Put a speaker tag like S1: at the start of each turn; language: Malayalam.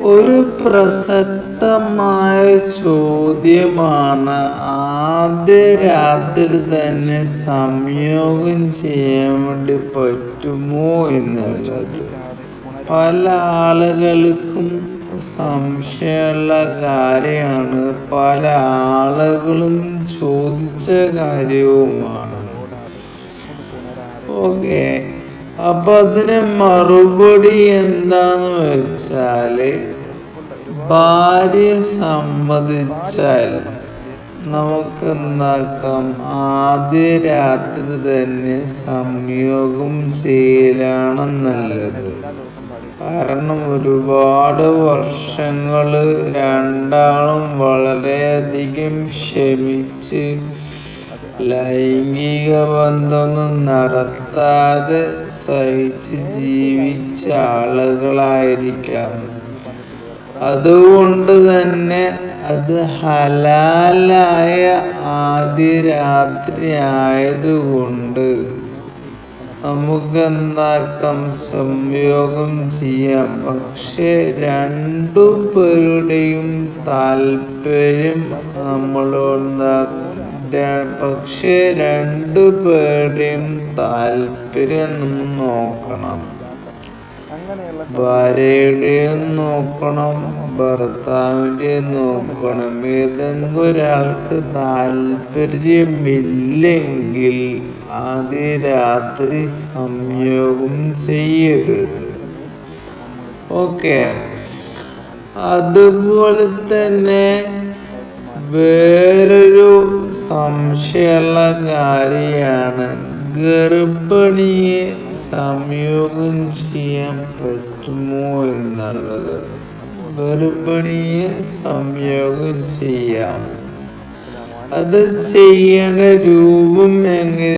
S1: ഒരു പ്രസക്തമായ ചോദ്യമാണ്. ആദ്യ രാത്രി തന്നെ സംയോഗം ചെയ്യാൻ വേണ്ടി പറ്റുമോ എന്നുള്ളത്. പല ആളുകൾക്കും സംശയമുള്ള കാര്യമാണ്. പല ആളുകളും ചോദിച്ച കാര്യവുമാണ്. ഓക്കെ. അപ്പൊ അതിന് മറുപടി എന്താന്ന് വെച്ചാൽ ഭാര്യ സമ്മതിച്ചാൽ നമുക്ക് എന്താക്കാം ആദ്യ രാത്രി തന്നെ സംയോഗം ചെയ്യലാണ് നല്ലത്. കാരണം ഒരുപാട് വർഷങ്ങൾ രണ്ടാളും വളരെയധികം ക്ഷമിച്ച് ലൈംഗിക ബന്ധമൊന്നും നടത്താതെ സഹിച്ച് ജീവിച്ച ആളുകളായിരിക്കാം. അതുകൊണ്ട് തന്നെ അത് ഹലാലായ ആദ്യ രാത്രി ആയതുകൊണ്ട് നമുക്ക് എന്താക്കാം സംയോഗം ചെയ്യാം. പക്ഷെ രണ്ടു പേരുടെയും താല്പര്യം എന്താക്കും പക്ഷെ രണ്ടു പേരുടെയും താല്പര്യം നോക്കണം. ഭാര്യയുടെയും നോക്കണം ഭർത്താവിന്റെയും നോക്കണം. ഏതെങ്കിലും ഒരാൾക്ക് താല്പര്യമില്ലെങ്കിൽ ആദ്യ രാത്രി സംയോഗം ചെയ്യരുത്. ഓക്കെ. അതുപോലെ തന്നെ വേറൊരു സംശയമുള്ള കാര്യമാണ് ഗർഭിണിയെ സംയോഗം ചെയ്യാൻ പറ്റുമോ എന്നുള്ളത്. ഗർഭിണിയെ സംയോഗം ചെയ്യാം. അത് ചെയ്യേണ്ട രൂപം എങ്ങനെ